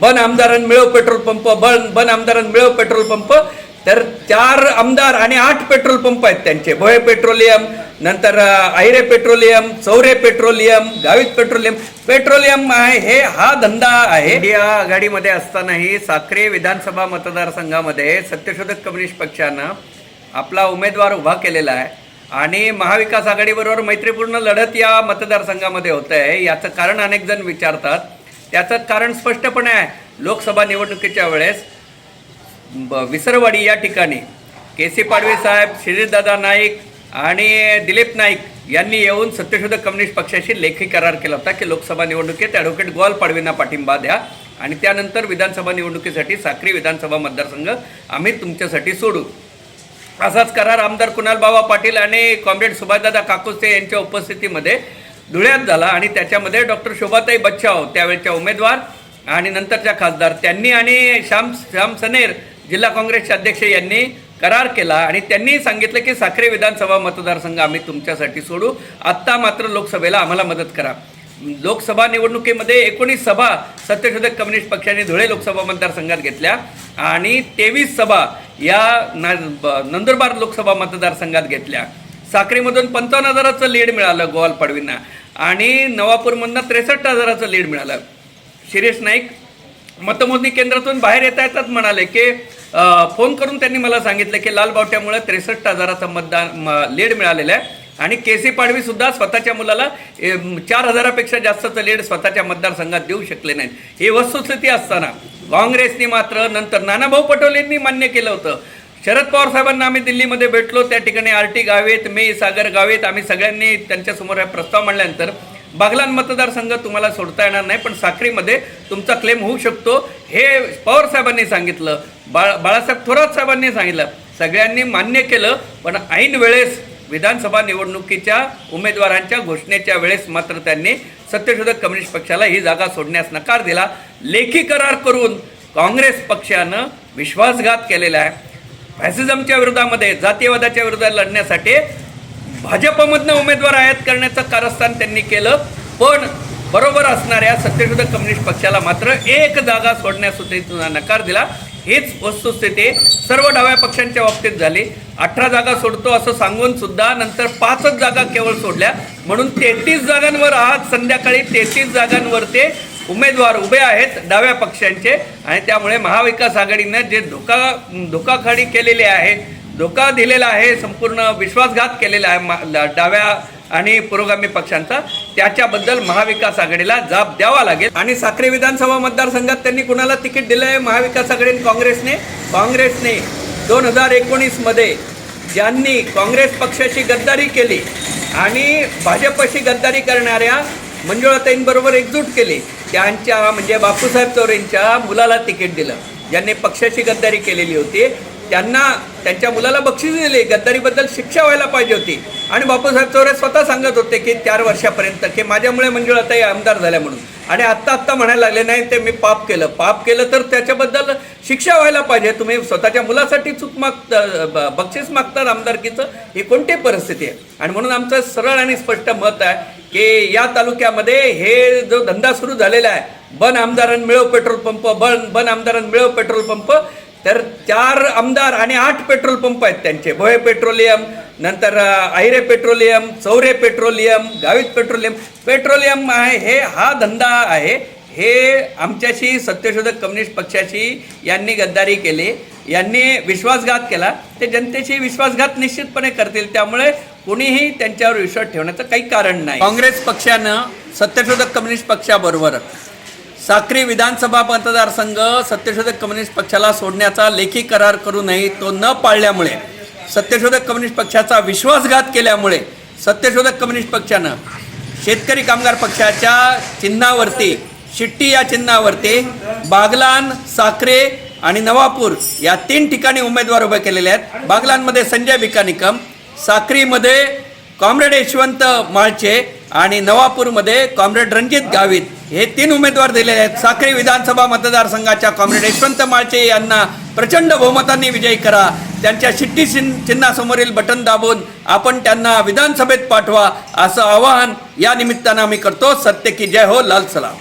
बन आमदारां मिळव petrol pump बन बन आमदारां मिळव petrol pump. तर चार आमदार आणि आठ पेट्रोल पंप आहेत त्यांचे. भोये पेट्रोलियम नंतर Ahire petroleum Chaure petroleum Gavit petroleum. Petroleum आहे हे हा धंदा आहे. इंडिया आघाडीमध्ये असतानाही साखरे विधानसभा मतदारसंघामध्ये सत्यशोधक कम्युनिस्ट पक्षानं आपला उमेदवार उभा केलेला आहे. आणि महाविकास आघाडीबरोबर मैत्रीपूर्ण लढत या मतदारसंघामध्ये होत आहे याचं कारण अनेक जण विचारतात. त्याचं कारण स्पष्टपणे आहे. लोकसभा निवडणुकीच्या वेळेस ब- विसरवाडी या ठिकाणी के सी पाडवे साहेब श्रीदादा नाईक आणि दिलीप नाईक यांनी येऊन सत्यशोधक कम्युनिस्ट पक्षाशी लेखी करार केला होता की लोकसभा निवडणुकीत ॲडव्होकेट गोवाल पाडवींना पाठिंबा द्या आणि त्यानंतर विधानसभा निवडणुकीसाठी साक्री विधानसभा मतदारसंघ आम्ही तुमच्यासाठी सोडू. असाच करार आमदार कुणाल बाबा पाटील आणि कॉम्रेड सुभाषदादा काकुसे यांच्या उपस्थितीमध्ये धुळ्यात झाला आणि त्याच्यामध्ये डॉक्टर शोभाताई बच्चाव त्यावेळच्या उमेदवार आणि नंतरच्या खासदार. त्यांनी आणि श्याम श्याम सनेर जिल्हा काँग्रेसचे अध्यक्ष यांनी करार केला आणि त्यांनी सांगितलं की साखरे विधानसभा मतदारसंघ आम्ही तुमच्यासाठी सोडू. आत्ता मात्र लोकसभेला आम्हाला मदत करा. लोकसभा निवडणुकीमध्ये एकोणीस सभा सत्यशोधक कम्युनिस्ट पक्षाने धुळे लोकसभा मतदारसंघात घेतल्या आणि तेवीस सभा या ना नंदुरबार लोकसभा मतदारसंघात घेतल्या. साक्रीमधून पंचावन्न हजाराचं लीड मिळालं गोवाल पाडवींना. आणि नवापूरमधनं त्रेसष्ट हजाराचं लीड मिळालं. शिरीष नाईक मतमोजणी केंद्रातून बाहेर येता येतात म्हणाले की फोन करून त्यांनी मला सांगितलं की लाल बावट्यामुळे त्रेसष्ट हजाराचं मतदान म- लीड मिळालेलं आहे. आणि के सी पाडवी सुद्धा स्वतःच्या मुलाला चार हजारापेक्षा जास्तचं लीड स्वतःच्या मतदारसंघात देऊ शकले नाहीत. ही वस्तुस्थिती असताना काँग्रेसने मात्र नंतर नानाभाऊ पटोलेंनी मान्य केलं होतं. शरद पवार साहेबांना आम्ही दिल्लीमध्ये भेटलो. त्या ठिकाणी आर टी गावेत मी सागर गावेत आम्ही सगळ्यांनी त्यांच्यासमोर हा प्रस्ताव मांडल्यानंतर बागलान मतदारसंघ तुम्हाला सोडता येणार नाही पण साखरीमध्ये तुमचा क्लेम होऊ शकतो. हे पवार साहेबांनी सांगितलं. बाळ बाळासाहेब थोरात साहेबांनी सांगितलं. सगळ्यांनी मान्य केलं पण ऐन वेळेस विधानसभा निवडणुकीच्या उमेदवारांच्या घोषणेच्या वेळेस मात्र त्यांनी सत्यशोधक कम्युनिस्ट पक्षाला ही जागा सोडण्यास नकार दिला. लेखी करार करून काँग्रेस पक्षानं विश्वासघात केलेला आहे. फॅसिझमच्या विरोधामध्ये जातीयवादाच्या विरोधात लढण्यासाठी भाजपमधनं उमेदवार आयात करण्याचं कारस्थान त्यांनी केलं. पण बरोबर असणाऱ्या सत्यशोधक कम्युनिस्ट पक्षाला मात्र एक जागा सोडण्यास नकार दिला. हीच वस्तुस्थिती सर्व डाव्या पक्षांच्या बाबतीत झाली. अठरा जागा सोडतो असं सांगून सुद्धा नंतर पाचच जागा केवळ सोडल्या. म्हणून तेहतीस जागांवर आज संध्याकाळी तेहतीस जागांवर ते उमेदवार उभे आहेत डाव्या पक्षांचे आणि त्यामुळे महाविकास आघाडीनं जे धोका धोकाखाडी केलेली आहे धोका दिलेला आहे संपूर्ण विश्वासघात केलेला आहे मा- डाव्या आणि पुरोगामी पक्षांचा त्याच्याबद्दल महाविकास आघाडीला जाब द्यावा लागेल. आणि साक्री विधानसभा मतदारसंघात त्यांनी कुणाला तिकीट दिलं आहे महाविकास आघाडी काँग्रेसने? काँग्रेसने दोन हजार एकोणीसमध्ये ज्यांनी काँग्रेस पक्षाशी गद्दारी केली आणि भाजपशी गद्दारी करणाऱ्या मंजुळाताईंबरोबर एकजूट केली त्यांच्या म्हणजे बापूसाहेब चौरेंच्या मुलाला तिकीट दिलं. ज्यांनी पक्षाची गद्दारी केलेली होती त्यांना त्यांच्या मुलाला बक्षीस दिली गद्दारीबद्दल शिक्षा व्हायला पाहिजे होती. आणि बापूसाहेब चौरे स्वतः सांगत होते की चार वर्षापर्यंत की माझ्यामुळे मंजुळाताई आमदार झाल्या म्हणून. आणि आत्ता आत्ता म्हणायला लागले नाही ते मी पाप केलं. पाप केलं तर त्याच्याबद्दल शिक्षा व्हायला पाहिजे. तुम्ही स्वतःच्या मुलासाठी चूक माग ब- बक्षीस मागतात आमदारकीचं ही कोणती परिस्थिती आहे? आणि म्हणून आमचं सरळ आणि स्पष्ट मत आहे की या तालुक्यामध्ये हे जो धंदा सुरू झालेला आहे बन आमदारां मिळव पेट्रोल पंप बन बन आमदारां मिळव पेट्रोल पंप तर चार आमदार आणि आठ पेट्रोल पंप आहेत त्यांचे. भोये पेट्रोलियम नंतर Ahire Ahire petroleum Chaure petroleum Gavit petroleum. Petroleum आहे हे हा धंदा आहे. हे आमच्याशी सत्यशोधक कम्युनिस्ट पक्षाशी यांनी गद्दारी केली. यांनी विश्वासघात केला. ते जनतेशी विश्वासघात निश्चितपणे करतील. त्यामुळे कुणीही त्यांच्यावर विश्वास ठेवण्याचं काही कारण नाही. काँग्रेस पक्षानं सत्यशोधक कम्युनिस्ट पक्षाबरोबर साक्री विधानसभा मतदारसंघ सत्यशोधक कम्युनिस्ट पक्षाला सोडण्याचा लेखी करार करूनही तो न पाळल्यामुळे सत्यशोधक कम्युनिस्ट पक्षाचा विश्वासघात केल्यामुळे सत्यशोधक कम्युनिस्ट पक्षानं शेतकरी कामगार पक्षाच्या चिन्हावरती शिट्टी या चिन्हावरती बागलान साखरे आणि नवापूर या तीन ठिकाणी उमेदवार उभे केलेले आहेत. बागलानमध्ये संजय विकानिकम साक्रीमध्ये कॉम्रेड यशवंत माळचे आणि नवापूरमध्ये कॉम्रेड रणजित गावित हे तीन उमेदवार दिलेले आहेत. साक्री विधानसभा मतदारसंघाच्या कॉम्रेड यशवंत माळचे यांना प्रचंड बहुमतांनी विजयी करा. त्यांच्या शिट्टी चिन्ह चिन्हासमोरील बटन दाबून आपण त्यांना विधानसभेत पाठवा असं आवाहन या निमित्तानं आम्ही करतो. सत्य की जय हो लाल सलाम.